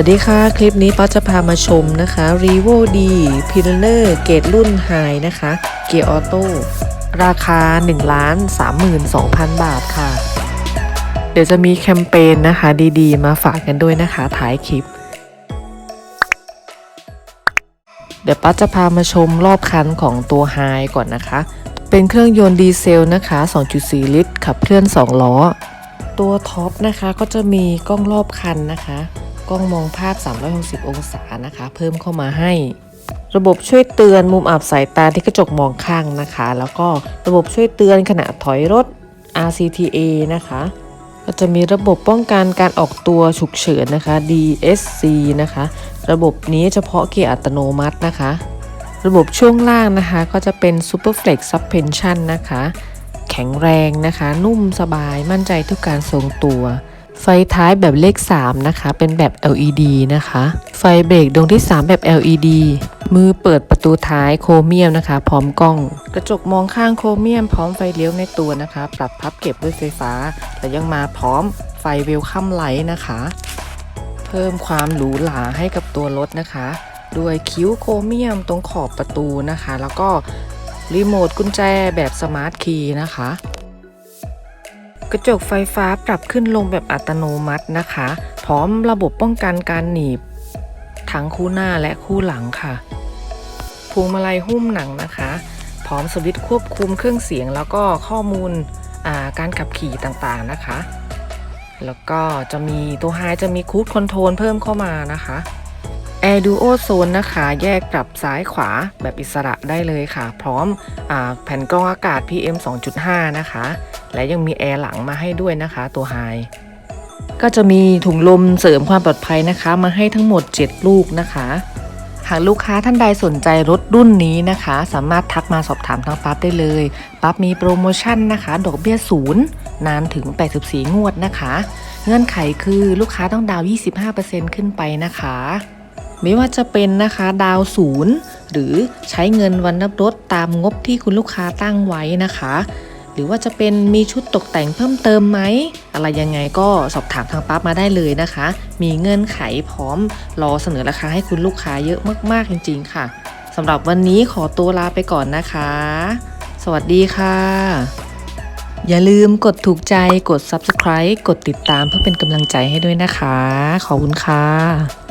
วัสดีค่ะ คลิปนี้ป้าจะพามาชมนะคะ r e v o D p i l n e r เกรดรุ่นไฮนะคะ เกียร์ออโต้ราคา1ล้าน32,000 บาทค่ะ เดี๋ยวจะมีแคมเปญนะคะ ดีๆ มาฝากกันด้วยนะคะท้ายคลิป เดี๋ยวป้าจะพามาชมรอบคันของตัวไฮก่อนนะคะ เป็นเครื่องยนต์ดีเซลนะคะ 2.4 ลิตร ขับเคลื่อน 2 ล้อ ตัวท็อปนะคะก็จะมีกล้องรอบคันนะคะ กล้องมองภาพ 360 องศานะคะ เพิ่มเข้ามาให้ ระบบช่วยเตือนมุมอับสายตาที่กระจกมองข้างนะคะ แล้วก็ระบบช่วยเตือนขณะถอยรถ RCTA นะคะ ก็จะมีระบบป้องกันการออกตัวฉุกเฉินนะคะ DSC นะคะ ระบบนี้เฉพาะเกียร์อัตโนมัตินะคะ ระบบช่วงล่างนะคะก็จะเป็น Superflex Suspension นะคะ แข็งแรงนะคะ นุ่มสบายมั่นใจทุกการทรงตัว ไฟท้ายแบบเลข 3 นะคะ เป็นแบบ LED นะคะ ไฟเบรกดวงที่ 3 แบบ LED มือเปิดประตูท้ายโครเมียมนะคะ พร้อมกล้อง กระจกมองข้างโครเมียม พร้อมไฟเลี้ยวในตัวนะคะ ปรับพับเก็บด้วยไฟฟ้าและยังมาพร้อมไฟเวลคัมไลท์นะคะ เพิ่มความหรูหราให้กับตัวรถนะคะ ด้วยคิ้วโครเมียมตรงขอบประตูนะคะ แล้วก็รีโมทกุญแจแบบสมาร์ทคีย์นะคะ กระจกไฟฟ้าปรับขึ้นลงแบบอัตโนมัตินะคะ พร้อมระบบป้องกันการหนีบ ทั้งคู่หน้าและคู่หลังค่ะพวงมาลัยหุ้มหนังนะคะ พร้อมสวิตช์ควบคุมเครื่องเสียง แล้วก็ข้อมูลาการขับขี่ต่างๆนะคะ แล้วก็จะมีตัวไฮจะมีคูดคอนโทรลเพิ่มเข้ามานะคะ Air Duo Zone นนะคะ แยกปรับซ้ายขวาแบบอิสระได้เลยค่ะ พร้อมอแผ่นกรองอากาศ PM 2.5 นะคะ และยังมีแอร์หลังมาให้ด้วยนะคะ ตัวไฮก็จะมีถุงลมเสริมความปลอดภัยนะคะ มาให้ทั้งหมด 7 ลูกนะคะ หากลูกค้าท่านใดสนใจรถรุ่นนี้นะคะ สามารถทักมาสอบถามทางปั๊บได้เลยปั๊บมีโปรโมชั่นนะคะ ดอกเบี้ยศูนย์นานถึง 84 งวดนะคะ เงื่อนไขคือลูกค้าต้องดาวน์25%ขึ้นไปนะคะ ไม่ว่าจะเป็นนะคะดาวศูนย์หรือใช้เงินวันนับรถตามงบที่คุณลูกค้าตั้งไว้นะคะ หรือว่าจะเป็นมีชุดตกแต่งเพิ่มเติมไหม อะไรยังไงก็สอบถามทางปั๊บมาได้เลยนะคะ มีเงื่อนไขพร้อมรอเสนอราคาให้คุณลูกค้าเยอะมากๆจริง ๆ ค่ะสำหรับวันนี้ขอตัวลาไปก่อนนะคะ สวัสดีค่ะ อย่าลืมกดถูกใจกด subscribe กดติดตามเพื่อเป็นกำลังใจให้ด้วยนะคะ ขอบคุณค่ะ